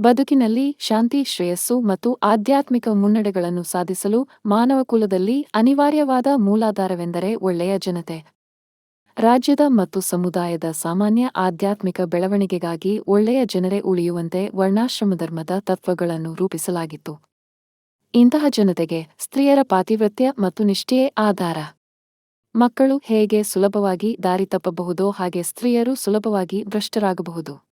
ಬದುಕಿನಲ್ಲಿ ಶಾಂತಿ, ಶ್ರೇಯಸ್ಸು ಮತ್ತು ಆಧ್ಯಾತ್ಮಿಕ ಮುನ್ನಡೆಗಳನ್ನು ಸಾಧಿಸಲು ಮಾನವಕುಲದಲ್ಲಿ ಅನಿವಾರ್ಯವಾದ ಮೂಲಾಧಾರವೆಂದರೆ ಒಳ್ಳೆಯ ಜನತೆ. ರಾಜ್ಯದ ಮತ್ತು ಸಮುದಾಯದ ಸಾಮಾನ್ಯ ಆಧ್ಯಾತ್ಮಿಕ ಬೆಳವಣಿಗೆಗಾಗಿ ಒಳ್ಳೆಯ ಜನರೇ ಉಳಿಯುವಂತೆ ವರ್ಣಾಶ್ರಮಧರ್ಮದ ತತ್ವಗಳನ್ನು ರೂಪಿಸಲಾಗಿತ್ತು. ಇಂತಹ ಜನತೆಗೆ ಸ್ತ್ರೀಯರ ಪಾತಿವ್ರತ್ಯ ಮತ್ತು ನಿಷ್ಠೆಯೇ ಆಧಾರ. ಮಕ್ಕಳು ಹೇಗೆ ಸುಲಭವಾಗಿ ದಾರಿ ತಪ್ಪಬಹುದೋ ಹಾಗೆ ಸ್ತ್ರೀಯರು ಸುಲಭವಾಗಿ ಭ್ರಷ್ಟರಾಗಬಹುದು.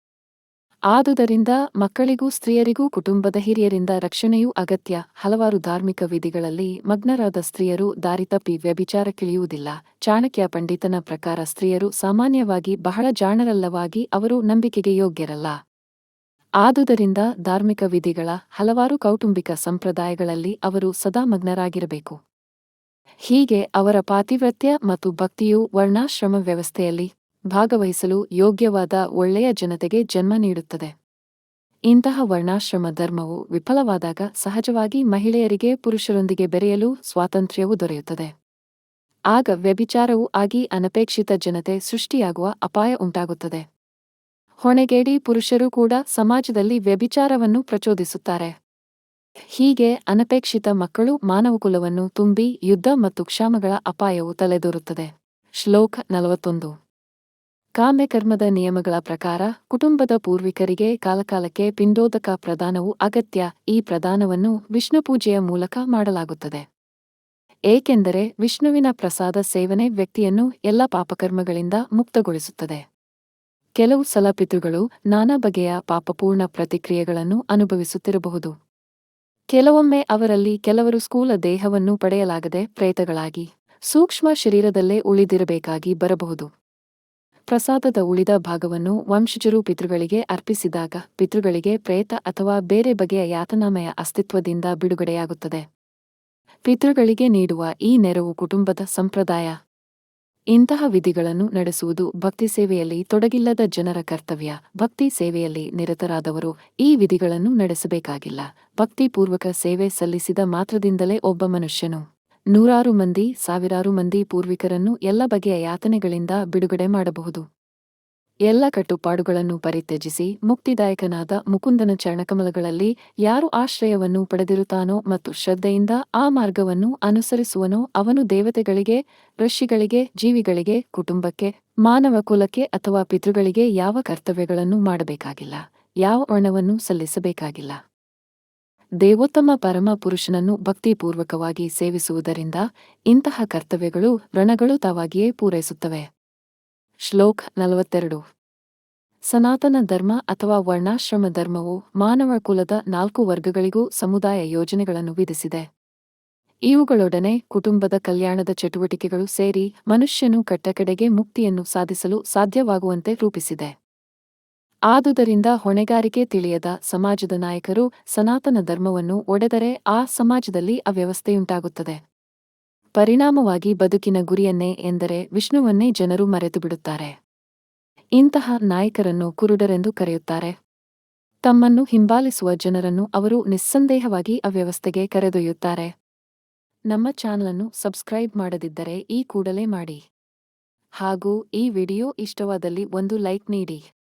ಆದುದರಿಂದ ಮಕ್ಕಳಿಗೂ ಸ್ತ್ರೀಯರಿಗೂ ಕುಟುಂಬದ ಹಿರಿಯರಿಂದ ರಕ್ಷಣೆಯೂ ಅಗತ್ಯ. ಹಲವಾರು ಧಾರ್ಮಿಕ ವಿಧಿಗಳಲ್ಲಿ ಮಗ್ನರಾದ ಸ್ತ್ರೀಯರು ದಾರಿತಪ್ಪಿ ವ್ಯಭಿಚಾರಕ್ಕಿಳಿಯುವುದಿಲ್ಲ ಚಾಣಕ್ಯ ಪಂಡಿತನ ಪ್ರಕಾರ ಸ್ತ್ರೀಯರು ಸಾಮಾನ್ಯವಾಗಿ ಬಹಳ ಜಾಣರಲ್ಲವಾಗಿ ಅವರು ನಂಬಿಕೆಗೆ ಯೋಗ್ಯರಲ್ಲ. ಆದುದರಿಂದ ಧಾರ್ಮಿಕ ವಿಧಿಗಳ ಹಲವಾರು ಕೌಟುಂಬಿಕ ಸಂಪ್ರದಾಯಗಳಲ್ಲಿ ಅವರು ಸದಾ ಮಗ್ನರಾಗಿರಬೇಕು. ಹೀಗೆ ಅವರ ಪಾತಿವ್ರತ್ಯ ಮತ್ತು ಭಕ್ತಿಯು ವರ್ಣಾಶ್ರಮ ವ್ಯವಸ್ಥೆಯಲ್ಲಿ ಭಾಗವಹಿಸಲು ಯೋಗ್ಯವಾದ ಒಳ್ಳೆಯ ಜನತೆಗೆ ಜನ್ಮ ನೀಡುತ್ತದೆ. ಇಂತಹ ವರ್ಣಾಶ್ರಮ ಧರ್ಮವು ವಿಫಲವಾದಾಗ ಸಹಜವಾಗಿ ಮಹಿಳೆಯರಿಗೆ ಪುರುಷರೊಂದಿಗೆ ಬೆರೆಯಲು ಸ್ವಾತಂತ್ರ್ಯವೂ ದೊರೆಯುತ್ತದೆ. ಆಗ ವ್ಯಭಿಚಾರವೂ ಆಗಿ ಅನಪೇಕ್ಷಿತ ಜನತೆ ಸೃಷ್ಟಿಯಾಗುವ ಅಪಾಯ ಉಂಟಾಗುತ್ತದೆ. ಹೊಣೆಗೇಡಿ ಪುರುಷರು ಕೂಡ ಸಮಾಜದಲ್ಲಿ ವ್ಯಭಿಚಾರವನ್ನು ಪ್ರಚೋದಿಸುತ್ತಾರೆ. ಹೀಗೆ ಅನಪೇಕ್ಷಿತ ಮಕ್ಕಳು ಮಾನವಕುಲವನ್ನು ತುಂಬಿ ಯುದ್ಧ ಮತ್ತು ಕ್ಷಾಮಗಳ ಅಪಾಯವು ತಲೆದೋರುತ್ತದೆ. ಶ್ಲೋಕ ನಲವತ್ತೊಂದು. ಕಾಮ್ಯಕರ್ಮದ ನಿಯಮಗಳ ಪ್ರಕಾರ ಕುಟುಂಬದ ಪೂರ್ವಿಕರಿಗೆ ಕಾಲಕಾಲಕ್ಕೆ ಪಿಂಡೋದಕ ಪ್ರದಾನವು ಅಗತ್ಯ. ಈ ಪ್ರದಾನವನ್ನು ವಿಷ್ಣುಪೂಜೆಯ ಮೂಲಕ ಮಾಡಲಾಗುತ್ತದೆ. ಏಕೆಂದರೆ ವಿಷ್ಣುವಿನ ಪ್ರಸಾದ ಸೇವನೆ ವ್ಯಕ್ತಿಯನ್ನು ಎಲ್ಲ ಪಾಪಕರ್ಮಗಳಿಂದ ಮುಕ್ತಗೊಳಿಸುತ್ತದೆ. ಕೆಲವು ಸಲ ಪಿತೃಗಳು ನಾನಾ ಬಗೆಯ ಪಾಪಪೂರ್ಣ ಪ್ರತಿಕ್ರಿಯೆಗಳನ್ನು ಅನುಭವಿಸುತ್ತಿರಬಹುದು. ಕೆಲವೊಮ್ಮೆ ಅವರಲ್ಲಿ ಕೆಲವರು ಸ್ಕೂಲ ದೇಹವನ್ನು ಪಡೆಯಲಾಗದೆ ಪ್ರೇತಗಳಾಗಿ ಸೂಕ್ಷ್ಮ ಶರೀರದಲ್ಲೇ ಉಳಿದಿರಬೇಕಾಗಿ ಬರಬಹುದು. ಪ್ರಸಾದದ ಉಳಿದ ಭಾಗವನ್ನು ವಂಶಜರು ಪಿತೃಗಳಿಗೆ ಅರ್ಪಿಸಿದಾಗ ಪಿತೃಗಳಿಗೆ ಪ್ರೇತ ಅಥವಾ ಬೇರೆ ಬಗೆಯ ಯಾತನಾಮಯ ಅಸ್ತಿತ್ವದಿಂದ ಬಿಡುಗಡೆಯಾಗುತ್ತದೆ. ಪಿತೃಗಳಿಗೆ ನೀಡುವ ಈ ನೆರವು ಕುಟುಂಬದ ಸಂಪ್ರದಾಯ. ಇಂತಹ ವಿಧಿಗಳನ್ನು ನಡೆಸುವುದು ಭಕ್ತಿ ಸೇವೆಯಲ್ಲಿ ತೊಡಗಿಲ್ಲದ ಜನರ ಕರ್ತವ್ಯ. ಭಕ್ತಿ ಸೇವೆಯಲ್ಲಿ ನಿರತರಾದವರು ಈ ವಿಧಿಗಳನ್ನು ನಡೆಸಬೇಕಾಗಿಲ್ಲ. ಭಕ್ತಿಪೂರ್ವಕ ಸೇವೆ ಸಲ್ಲಿಸಿದ ಮಾತ್ರದಿಂದಲೇ ಒಬ್ಬ ಮನುಷ್ಯನು ನೂರಾರು ಮಂದಿ, ಸಾವಿರಾರು ಮಂದಿ ಪೂರ್ವಿಕರನ್ನು ಎಲ್ಲ ಬಗೆಯ ಯಾತನೆಗಳಿಂದ ಬಿಡುಗಡೆ ಮಾಡಬಹುದು. ಎಲ್ಲ ಕಟ್ಟುಪಾಡುಗಳನ್ನು ಪರಿತ್ಯಜಿಸಿ ಮುಕ್ತಿದಾಯಕನಾದ ಮುಕುಂದನ ಚರಣಕಮಲಗಳಲ್ಲಿ ಯಾರು ಆಶ್ರಯವನ್ನು ಪಡೆದಿರುತ್ತಾನೋ ಮತ್ತು ಶ್ರದ್ಧೆಯಿಂದ ಆ ಮಾರ್ಗವನ್ನು ಅನುಸರಿಸುವನೋ ಅವನು ದೇವತೆಗಳಿಗೆ, ಋಷಿಗಳಿಗೆ, ಜೀವಿಗಳಿಗೆ, ಕುಟುಂಬಕ್ಕೆ, ಮಾನವ ಕುಲಕ್ಕೆ ಅಥವಾ ಪಿತೃಗಳಿಗೆ ಯಾವ ಕರ್ತವ್ಯಗಳನ್ನು ಮಾಡಬೇಕಾಗಿಲ್ಲ, ಯಾವ ವರ್ಣವನ್ನು ಸಲ್ಲಿಸಬೇಕಾಗಿಲ್ಲ. ದೇವೋತ್ತಮ ಪರಮ ಪುರುಷನನ್ನು ಭಕ್ತಿಪೂರ್ವಕವಾಗಿ ಸೇವಿಸುವುದರಿಂದ ಇಂತಹ ಕರ್ತವ್ಯಗಳು ವ್ರಣಗಳು ತಾವಾಗಿಯೇ ಪೂರೈಸುತ್ತವೆ. ಶ್ಲೋಕ್ ನಲವತ್ತೆರಡು. ಸನಾತನ ಧರ್ಮ ಅಥವಾ ವರ್ಣಾಶ್ರಮ ಧರ್ಮವು ಮಾನವ ಕುಲದ ನಾಲ್ಕು ವರ್ಗಗಳಿಗೂ ಸಮುದಾಯ ಯೋಜನೆಗಳನ್ನು ವಿಧಿಸಿದೆ. ಇವುಗಳೊಡನೆ ಕುಟುಂಬದ ಕಲ್ಯಾಣದ ಚಟುವಟಿಕೆಗಳು ಸೇರಿ ಮನುಷ್ಯನು ಕಟ್ಟಕಡೆಗೆ ಮುಕ್ತಿಯನ್ನು ಸಾಧಿಸಲು ಸಾಧ್ಯವಾಗುವಂತೆ ರೂಪಿಸಿದೆ. ಆದುದರಿಂದ ಹೊಣೆಗಾರಿಕೆ ತಿಳಿಯದ ಸಮಾಜದ ನಾಯಕರು ಸನಾತನ ಧರ್ಮವನ್ನು ಒಡೆದರೆ ಆ ಸಮಾಜದಲ್ಲಿ ಅವ್ಯವಸ್ಥೆಯುಂಟಾಗುತ್ತದೆ. ಪರಿಣಾಮವಾಗಿ ಬದುಕಿನ ಗುರಿಯನ್ನೇ ಎಂದರೆ ವಿಷ್ಣುವನ್ನೇ ಜನರು ಮರೆತುಬಿಡುತ್ತಾರೆ. ಇಂತಹ ನಾಯಕರನ್ನು ಕುರುಡರೆಂದು ಕರೆಯುತ್ತಾರೆ. ತಮ್ಮನ್ನು ಹಿಂಬಾಲಿಸುವ ಜನರನ್ನು ಅವರು ನಿಸ್ಸಂದೇಹವಾಗಿ ಅವ್ಯವಸ್ಥೆಗೆ ಕರೆದೊಯ್ಯುತ್ತಾರೆ. ನಮ್ಮ ಚಾನಲನ್ನು ಸಬ್ಸ್ಕ್ರೈಬ್ ಮಾಡದಿದ್ದರೆ ಈ ಕೂಡಲೇ ಮಾಡಿ. ಹಾಗೂ ಈ ವಿಡಿಯೋ ಇಷ್ಟವಾದಲ್ಲಿ ಒಂದು ಲೈಕ್ ನೀಡಿ.